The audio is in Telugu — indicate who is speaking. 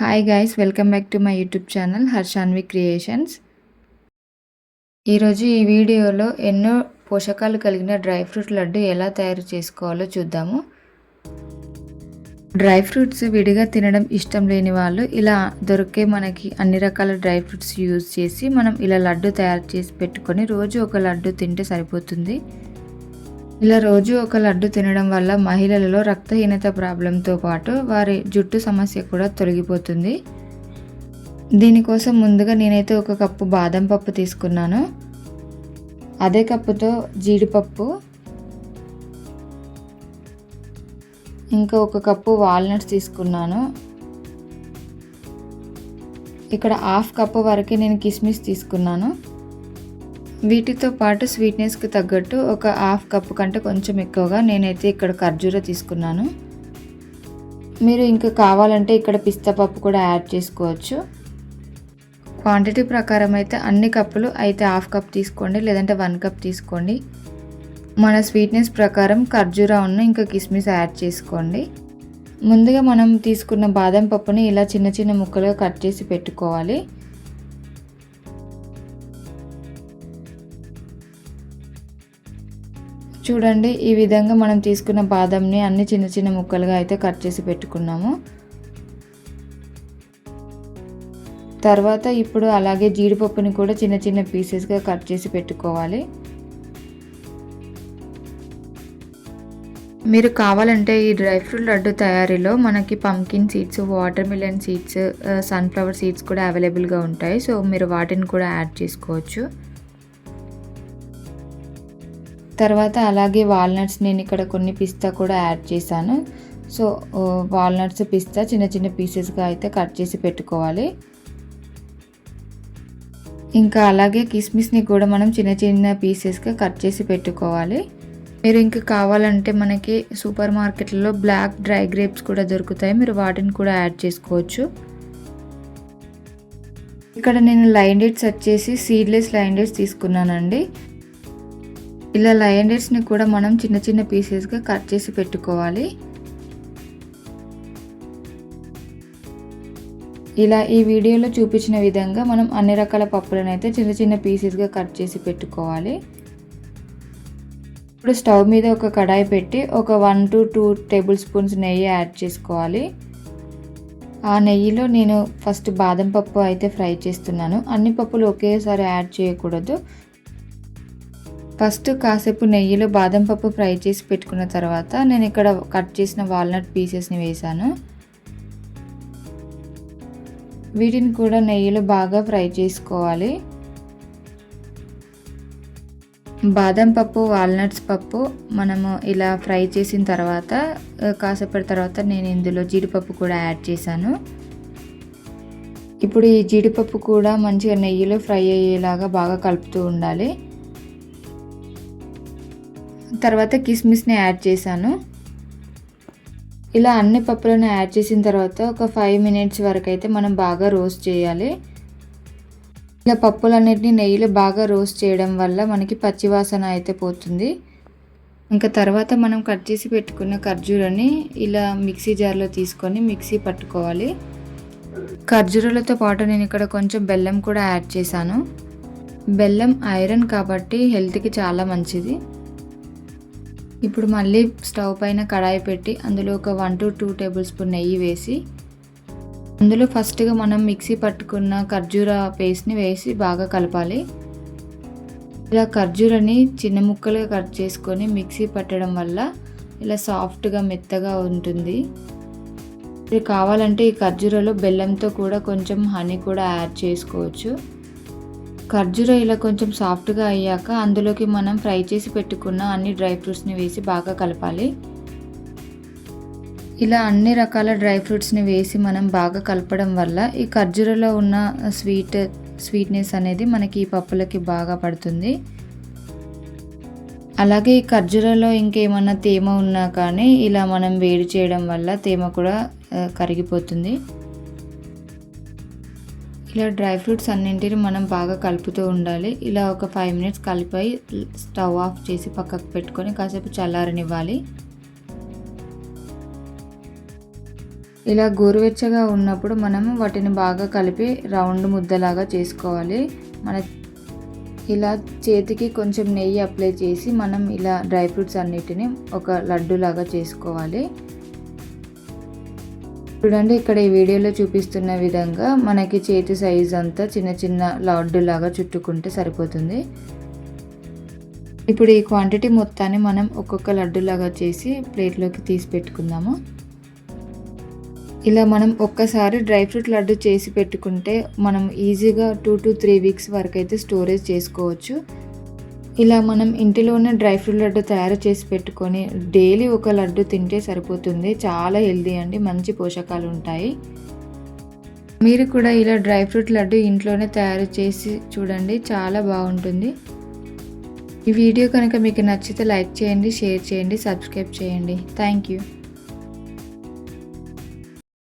Speaker 1: Hi guys welcome back to my YouTube channel Harshanvi creations ఈరోజు ఈ వీడియోలో ఎన్నో పోషకాలు కలిగిన డ్రై ఫ్రూట్ లడ్డు ఎలా తయారు చేసుకోవాలో చూద్దాము. డ్రై ఫ్రూట్స్ విడిగా తినడం ఇష్టం లేని వాళ్ళు ఇలా దొరికే మనకి అన్ని రకాల డ్రై ఫ్రూట్స్ యూజ్ చేసి మనం ఇలా లడ్డు తయారు చేసి పెట్టుకొని రోజు ఒక లడ్డు తింటే సరిపోతుంది. ఇలా రోజు ఒక లడ్డు తినడం వల్ల మహిళలలో రక్తహీనత ప్రాబ్లంతో పాటు వారి జుట్టు సమస్య కూడా తొలగిపోతుంది. దీనికోసం ముందుగా నేనైతే ఒక కప్పు బాదం పప్పు తీసుకున్నాను. అదే కప్పుతో జీడిపప్పు ఇంకా ఒక కప్పు వాల్నట్స్ తీసుకున్నాను. ఇక్కడ హాఫ్ కప్పు వరకు నేను కిస్మిస్ తీసుకున్నాను. వీటితో పాటు స్వీట్నెస్కి తగ్గట్టు ఒక హాఫ్ కప్ కంటే కొంచెం ఎక్కువగా నేనైతే ఇక్కడ ఖర్జూర తీసుకున్నాను. మీరు ఇంకా కావాలంటే ఇక్కడ పిస్తా పప్పు కూడా యాడ్ చేసుకోవచ్చు. క్వాంటిటీ ప్రకారం అయితే అన్ని కప్పులు అయితే హాఫ్ కప్ తీసుకోండి లేదంటే వన్ కప్ తీసుకోండి. మన స్వీట్నెస్ ప్రకారం ఖర్జూరా ఉన్న ఇంకా కిస్మిస్ యాడ్ చేసుకోండి. ముందుగా మనం తీసుకున్న బాదం పప్పుని ఇలా చిన్న చిన్న ముక్కలుగా కట్ చేసి పెట్టుకోవాలి. చూడండి ఈ విధంగా మనం తీసుకున్న బాదంని అన్ని చిన్న చిన్న ముక్కలుగా అయితే కట్ చేసి పెట్టుకున్నాము. తర్వాత ఇప్పుడు అలాగే జీడిపప్పుని కూడా చిన్న చిన్న పీసెస్గా కట్ చేసి పెట్టుకోవాలి. మీరు కావాలంటే ఈ డ్రై ఫ్రూట్ లడ్డు తయారీలో మనకి pumpkin seeds watermelon seeds sunflower seeds కూడా అవైలబుల్గా ఉంటాయి. సో మీరు వాటిని కూడా యాడ్ చేసుకోవచ్చు. తర్వాత అలాగే వాల్నట్స్ నేను ఇక్కడ కొన్ని పిస్తా కూడా యాడ్ చేశాను. సో వాల్నట్స్ పిస్తా చిన్న చిన్న పీసెస్గా అయితే కట్ చేసి పెట్టుకోవాలి. ఇంకా అలాగే కిస్మిస్ని కూడా మనం చిన్న చిన్న పీసెస్గా కట్ చేసి పెట్టుకోవాలి. మీరు ఇంకా కావాలంటే మనకి సూపర్ మార్కెట్లలో బ్లాక్ డ్రై గ్రేప్స్ కూడా దొరుకుతాయి. మీరు వాటిని కూడా యాడ్ చేసుకోవచ్చు. ఇక్కడ నేను లైన్ డేట్స్ వచ్చేసి సీడ్లెస్ లైన్ డేట్స్ తీసుకున్నానండి. ఇలా లయండర్స్ని కూడా మనం చిన్న చిన్న పీసెస్గా కట్ చేసి పెట్టుకోవాలి. ఇలా ఈ వీడియోలో చూపించిన విధంగా మనం అన్ని రకాల పప్పులను అయితే చిన్న చిన్న పీసెస్గా కట్ చేసి పెట్టుకోవాలి. ఇప్పుడు స్టవ్ మీద ఒక కడాయి పెట్టి ఒక one to two table spoons నెయ్యి యాడ్ చేసుకోవాలి. ఆ నెయ్యిలో నేను ఫస్ట్ బాదం పప్పు అయితే ఫ్రై చేస్తున్నాను. అన్ని పప్పులు ఒకేసారి యాడ్ చేయకూడదు. ఫస్ట్ కాసేపు నెయ్యిలో బాదం పప్పు ఫ్రై చేసి పెట్టుకున్న తర్వాత నేను ఇక్కడ కట్ చేసిన వాల్నట్ పీసెస్ని వేసాను వీటిని కూడా నెయ్యిలో బాగా ఫ్రై చేసుకోవాలి. బాదం పప్పు వాల్నట్స్ పప్పు మనము ఇలా ఫ్రై చేసిన తర్వాత కాసేపటి తర్వాత నేను ఇందులో జీడిపప్పు కూడా యాడ్ చేశాను. ఇప్పుడు ఈ జీడిపప్పు కూడా మంచిగా నెయ్యిలో ఫ్రై అయ్యేలాగా బాగా కలుపుతూ ఉండాలి. తర్వాత కిస్మిస్ని యాడ్ చేశాను. ఇలా అన్ని పప్పులను యాడ్ చేసిన తర్వాత ఒక ఫైవ్ మినిట్స్ వరకు అయితే మనం బాగా రోస్ట్ చేయాలి. ఇలా పప్పులన్నిటిని నెయ్యిలో బాగా రోస్ట్ చేయడం వల్ల మనకి పచ్చివాసన అయితే పోతుంది. ఇంకా తర్వాత మనం కట్ చేసి పెట్టుకున్న ఖర్జూరని ఇలా మిక్సీ జార్లో తీసుకొని మిక్సీ పట్టుకోవాలి. ఖర్జూరలతో పాటు నేను ఇక్కడ కొంచెం బెల్లం కూడా యాడ్ చేశాను. బెల్లం ఐరన్ కాబట్టి హెల్త్కి చాలా మంచిది. ఇప్పుడు మళ్ళీ స్టవ్ పైన కడాయి పెట్టి అందులో ఒక one to two table spoon నెయ్యి వేసి అందులో ఫస్ట్గా మనం మిక్సీ పట్టుకున్న ఖర్జూర పేస్ట్ని వేసి బాగా కలపాలి. ఇలా ఖర్జూరని చిన్న ముక్కలుగా కట్ చేసుకొని మిక్సీ పట్టడం వల్ల ఇలా సాఫ్ట్గా మెత్తగా ఉంటుంది. ఇది కావాలంటే ఈ ఖర్జూరలో బెల్లంతో కూడా కొంచెం హనీ కూడా యాడ్ చేసుకోవచ్చు. ఖర్జూర ఇలా కొంచెం సాఫ్ట్గా అయ్యాక అందులోకి మనం ఫ్రై చేసి పెట్టుకున్న అన్ని డ్రై ఫ్రూట్స్ని వేసి బాగా కలపాలి. ఇలా అన్ని రకాల డ్రై ఫ్రూట్స్ని వేసి మనం బాగా కలపడం వల్ల ఈ ఖర్జూరలో ఉన్న స్వీట్ స్వీట్నెస్ అనేది మనకి ఈ పప్పులకి బాగా పడుతుంది. అలాగే ఈ ఖర్జూరలో ఇంకేమన్నా తేమ ఉన్నా కానీ ఇలా మనం వేడి చేయడం వల్ల తేమ కూడా కరిగిపోతుంది. ఇలా డ్రై ఫ్రూట్స్ అన్నింటిని మనం బాగా కలుపుతూ ఉండాలి. ఇలా ఒక ఫైవ్ మినిట్స్ కలిపి స్టవ్ ఆఫ్ చేసి పక్కకు పెట్టుకొని కాసేపు చల్లారనివ్వాలి. ఇలా గోరువెచ్చగా ఉన్నప్పుడు మనము వాటిని బాగా కలిపి రౌండ్ ముద్దలాగా చేసుకోవాలి. మన ఇలా చేతికి కొంచెం నెయ్యి అప్లై చేసి మనం ఇలా డ్రై ఫ్రూట్స్ అన్నిటిని ఒక లడ్డు లాగా చేసుకోవాలి. చూడండి ఇక్కడ ఈ వీడియోలో చూపిస్తున్న విధంగా మనకి చేతి సైజ్ అంతా చిన్న చిన్న లాడ్డు లాగా చుట్టుకుంటే సరిపోతుంది. ఇప్పుడు ఈ క్వాంటిటీ మొత్తాన్ని మనం ఒక్కొక్క లడ్డు లాగా చేసి ప్లేట్లోకి తీసి పెట్టుకుందాము. ఇలా మనం ఒక్కసారి డ్రై ఫ్రూట్ లడ్డు చేసి పెట్టుకుంటే మనం ఈజీగా టూ టు త్రీ వీక్స్ వరకు అయితే స్టోరేజ్ చేసుకోవచ్చు. ఇలా మనం ఇంటిలోనే డ్రై ఫ్రూట్ లడ్డు తయారు చేసి పెట్టుకొని డైలీ ఒక లడ్డు తింటే సరిపోతుంది. చాలా హెల్దీ అండి మంచి పోషకాలు ఉంటాయి. మీరు కూడా ఇలా డ్రై ఫ్రూట్ లడ్డు ఇంట్లోనే తయారు చేసి చూడండి చాలా బాగుంటుంది. ఈ వీడియో కనుక మీకు నచ్చితే లైక్ చేయండి షేర్ చేయండి సబ్స్క్రైబ్ చేయండి. Thank you.